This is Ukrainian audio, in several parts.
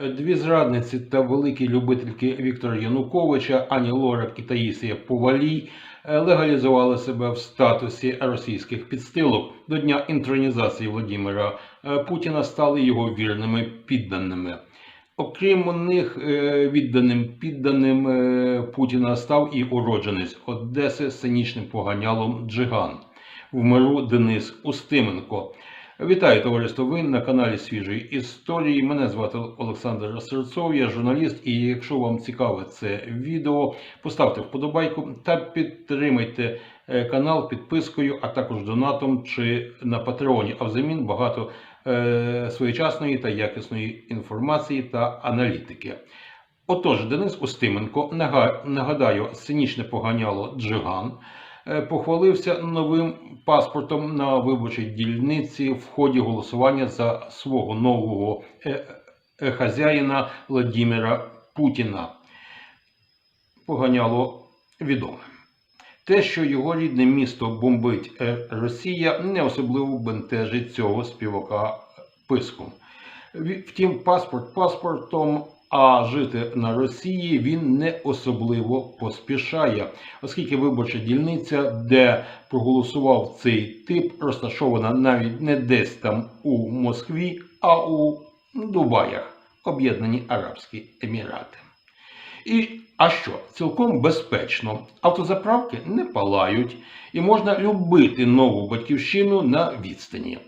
Дві зрадниці та великі любительки Віктора Януковича Ані Лорак і Таїсія Повалій е, легалізували себе в статусі російських підстилок. До дня інтронізації Владимира е, Путіна стали його вірними підданими. Окрім них, е, відданим підданим Путіна став і уродженець Одеси сценічним поганялом Джиган в миру Денис Устименко. Вітаю товариство. Ви на каналі Свіжої історії. Мене звати Олександр Серцов, я журналіст. І якщо вам цікаве це відео, поставте вподобайку та підтримайте е, канал підпискою, а також донатом чи на Патреоні. А взамін багато е, своєчасної та якісної інформації та аналітики. Отож, Денис Устименко, нага- нагадаю, сценічне поганяло Джиган, похвалився новим паспортом на виборчій дільниці в ході голосування за свого нового е, е, хазяїна Владимира Путіна. Поганяло відоме. Те, що його рідне місто бомбить е, Росія, не особливо бентежить цього співака писком. Ві- Втім, паспорт паспортом, а жити на Росії він не особливо поспішає, оскільки виборча дільниця, де проголосував цей тип, розташована навіть не десь там у Москві, а у Дубаях, Об'єднані Арабські Емірати. І а що? Цілком безпечно. Автозаправки не палають, і можна любити нову батьківщину на відстані.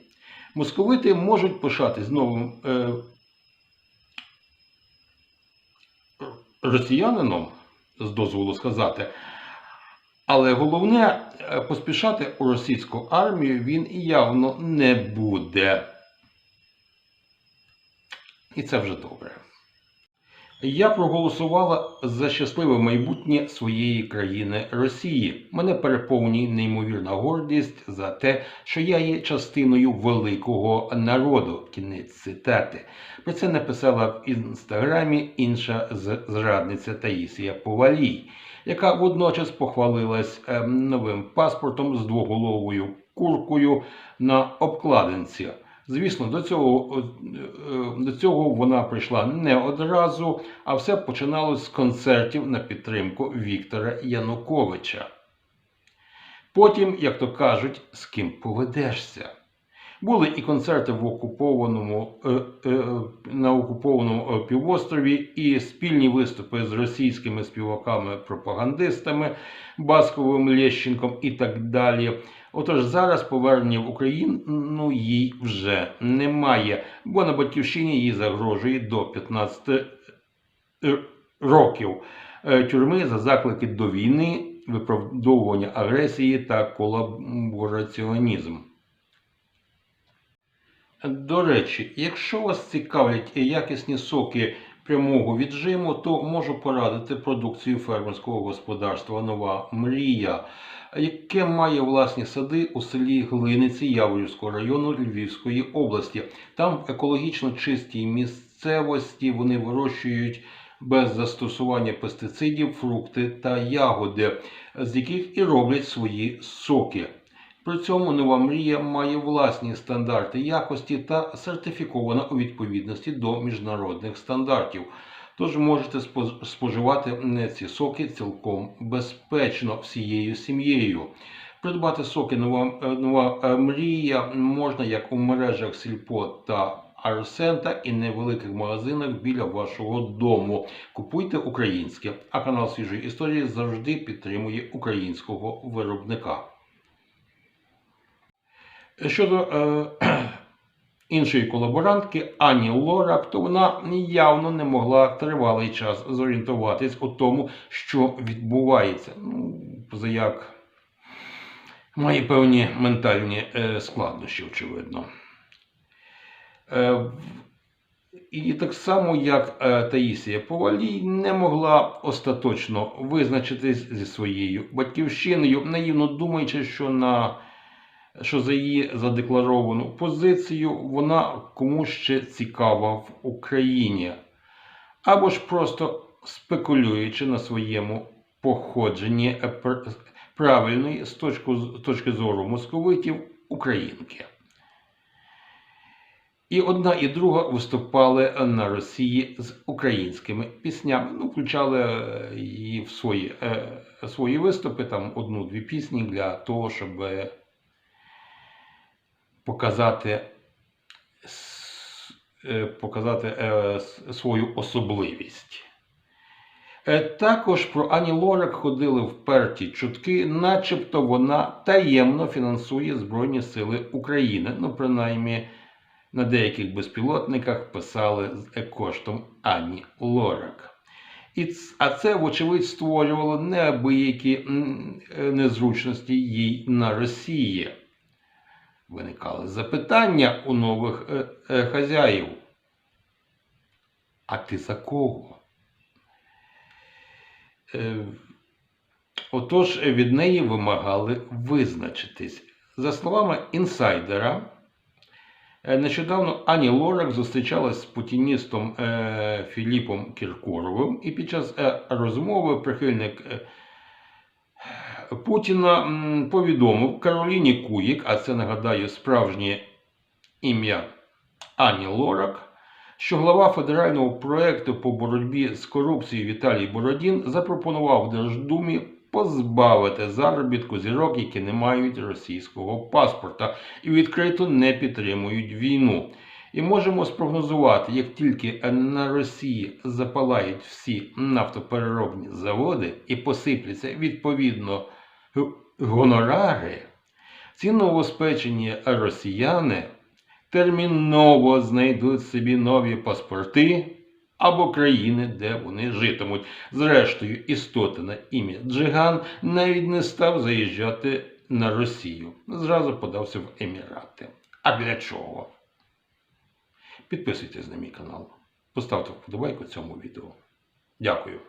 Московити можуть пишатись новим е, росіянином, з дозволу сказати. Але головне, е, поспішати у російську армію він явно не буде. І це вже добре. Я проголосувала за щасливе майбутнє своєї країни Росії. Мене переповнює неймовірна гордість за те, що я є частиною великого народу. Кінець цитати. Про це написала в інстаграмі інша зрадниця Таїсія Повалій, яка водночас похвалилась ем, новим паспортом з двоголовою куркою на обкладинці. Звісно, до цього, е, до цього вона прийшла не одразу, а все починалось з концертів на підтримку Віктора Януковича. Потім, як то кажуть, з ким поведешся. Були і концерти в окупованому, е, е, на окупованому е, півострові, і спільні виступи з російськими співаками-пропагандистами, Басковим Лещенком і так далі. Отож, зараз повернення в Україну ну, їй вже немає, бо на батьківщині їй загрожує до 15 е, років тюрми за заклики до війни, виправдовування агресії та колабораціонізм. До речі, якщо вас цікавлять якісні соки прямого віджиму, то можу порадити продукцію фермерського господарства Нова Мрія, яке має власні сади у селі Глиниці Яворівського району Львівської області. Там в екологічно чистій місцевості вони вирощують без застосування пестицидів фрукти та ягоди, з яких і роблять свої соки. При цьому нова мрія має власні стандарти якості та сертифікована у відповідності до міжнародних стандартів. Тож можете спо- споживати ці соки цілком безпечно всією сім'єю. Придбати соки нова, е, нова е, мрія можна як у мережах Сільпо та Арсента і невеликих магазинах біля вашого дому. Купуйте українське, а канал свіжої історії завжди підтримує українського виробника. Щодо е, іншої колаборантки Ані Лорак, то вона явно не могла тривалий час зорієнтуватись у тому, що відбувається. Ну, позаяк має певні ментальні е, складнощі, очевидно. Е, і так само, як е, Таїсія Повалій не могла остаточно визначитись зі своєю батьківщиною, наївно думаючи, що на що за її задекларовану позицію вона комусь ще цікава в Україні, або ж просто спекулюючи на своєму походженні е, правильної з точки, з точки зору московитів українки. І одна і друга виступали на Росії з українськими піснями. Ну, включали е, її в свої, е, свої виступи, там одну-дві пісні для того, щоб е, показати, е, показати е, свою особливість. Е, Також про Ані Лорак ходили вперті чутки, начебто вона таємно фінансує Збройні Сили України. Ну, принаймні, на деяких безпілотниках писали з коштом Ані Лорак. І, а це, вочевидь, створювало неабиякі незручності їй на Росії. Виникали запитання у нових е, е, хазяїв. А ти за кого? Е, Отож, від неї вимагали визначитись. За словами інсайдера, е, нещодавно Ані Лорак зустрічалась з путіністом е, Філіпом Кіркоровим, і під час е, розмови прихильник Путіна повідомив Кароліні Куїк, а це нагадаю справжнє ім'я Ані Лорак, що глава федерального проекту по боротьбі з корупцією Віталій Бородін запропонував Держдумі позбавити заробітку зірок, які не мають російського паспорта і відкрито не підтримують війну. І можемо спрогнозувати, як тільки на Росії запалають всі нафтопереробні заводи і посипляться відповідно гонорари, ці новоспечені росіяни терміново знайдуть собі нові паспорти або країни, де вони житимуть. Зрештою, істота на ім'я Джиган навіть не став заїжджати на Росію. Зразу подався в Емірати. А для чого? Підписуйтесь на мій канал, поставте вподобайку цьому відео. Дякую.